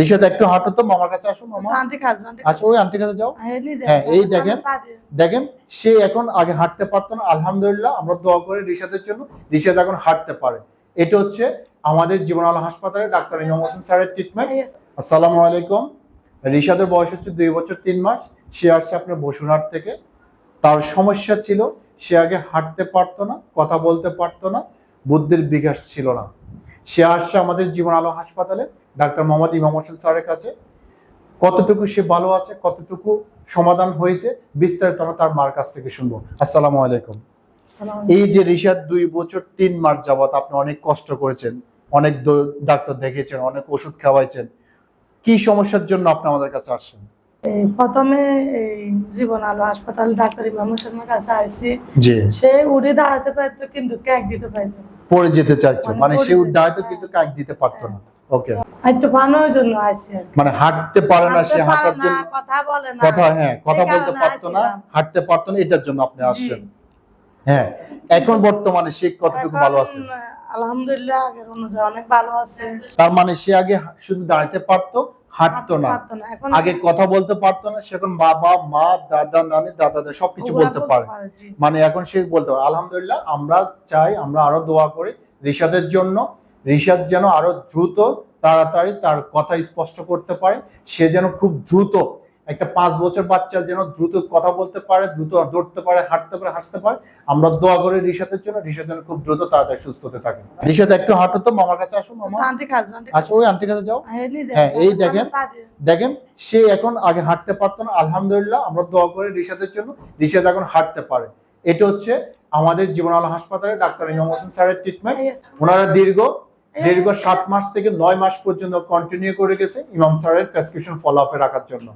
রিশাদ একটু হাঁটো তো মামার কাছে আসো মামা। আন্টি কাজ আন্টি আচ্ছা ওই আন্টির কাছে যাও। হ্যাঁ হ্যাঁ, এই দেখেন। দেখেন সে এখন আগে হাঁটতে পারতো না আলহামদুলিল্লাহ আমরা দোয়া করি রিশাদের জন্য রিশাদ এখন হাঁটতে পারে। এটা হচ্ছে আমাদের জীবন আলো হাসপাতালে ডাক্তার ইমাম হোসেন স্যারের ট্রিটমেন্ট আসসালামু আলাইকুম। রিশাদের বয়স হচ্ছে দুই বছর তিন মাস সে আসছে আপনার বসুরহাট থেকে। তার সমস্যা ছিল সে আগে হাঁটতে পারতো না কথা বলতে পারতো না বুদ্ধির বিকাশ ছিল না। সে আসছে আমাদের জীবন আলো হাসপাতালে ডাক্তার মোহাম্মদ ইমাম হোসেন স্যারের কাছে। কতটুকু সে ভালো আছে কতটুকু সমাধান হয়েছে বিস্তারিত আমরা তার মার কাছ থেকে শুনব। আসসালামু আলাইকুম। এই যে রিশাদ দুই বছর তিন মাস যাবত আপনি অনেক কষ্ট করেছেন অনেক ডাক্তার দেখিয়েছেন অনেক ওষুধ খাওয়াইছেন কি সমস্যার জন্য আপনি আমাদের কাছে আসছেন? প্রথমে জীবন আলো হাসপাতাল ডাক্তার ইমাম হোসেনের কাছে আইসি। সে উড়ে দাঁড়াতে পারতো কিন্তু ক্যাক দিতে পারতো পড়ে যেতে চাইছো মানে মানে সে দায়িত্ব হ্যাঁ। কিন্তু কাক দিতে পারতো না। ওকে একটু বানানোর জন্য আইসি মানে হাঁটতে পারে না সে হাঁটার জন্য কথা বলে না। কথা হ্যাঁ কথা বলতে পারতো না হাঁটতে পারতো না এটার জন্য আপনি আসছেন। হ্যাঁ এখন বর্তমানে সে কতটুকু ভালো আছে? আলহামদুলিল্লাহ আগের অনুযায়ী অনেক ভালো আছে। তার মানে সে আগে শুধু দাঁড়াতে পারতো হাঁটতো না। আগে কথা বলতে পারতো না সে এখন বাবা মা দাদা নানি দাদা দাদা সবকিছু বলতে পারে। মানে এখন সে বলতে পারে আলহামদুলিল্লাহ আমরা চাই আমরা আরও দোয়া করি রিশাদের জন্য। রিশাদ যেন আরও দ্রুত তাড়াতাড়ি তার কথা স্পষ্ট করতে পারে। সে যেন খুব দ্রুত একটা পাঁচ বছর বাচ্চা যেন দ্রুত কথা বলতে পারে দ্রুত দৌড়তে পারে হাঁটতে পারে হাসতে পারে আমরা দোয়া করি রিশাদের জন্য। রিশাদ যেন খুব দ্রুত তাড়াতাড়ি সুস্থ হতে থাকে। রিশাদ একটু হাঁটো তো মামার কাছে আসো মামা। আন্টি আন্টি আচ্ছা ওই আন্টির কাছে যাও। হ্যাঁ এই দেখেন। দেখেন সে এখন আগে হাঁটতে পারতো না আলহামদুলিল্লাহ আমরা দোয়া করি রিশাদের জন্য রিশাদ এখন হাঁটতে পারে। এটা হচ্ছে আমাদের জীবন আলো হাসপাতালে ডাক্তার ইমাম হোসেন স্যারের ট্রিটমেন্ট ওনারা দীর্ঘ দীর্ঘ সাত মাস থেকে নয় মাস পর্যন্ত কন্টিনিউ করে গেছে ইমাম স্যারের প্রেসক্রিপশন ফলো আপে রাখার জন্য।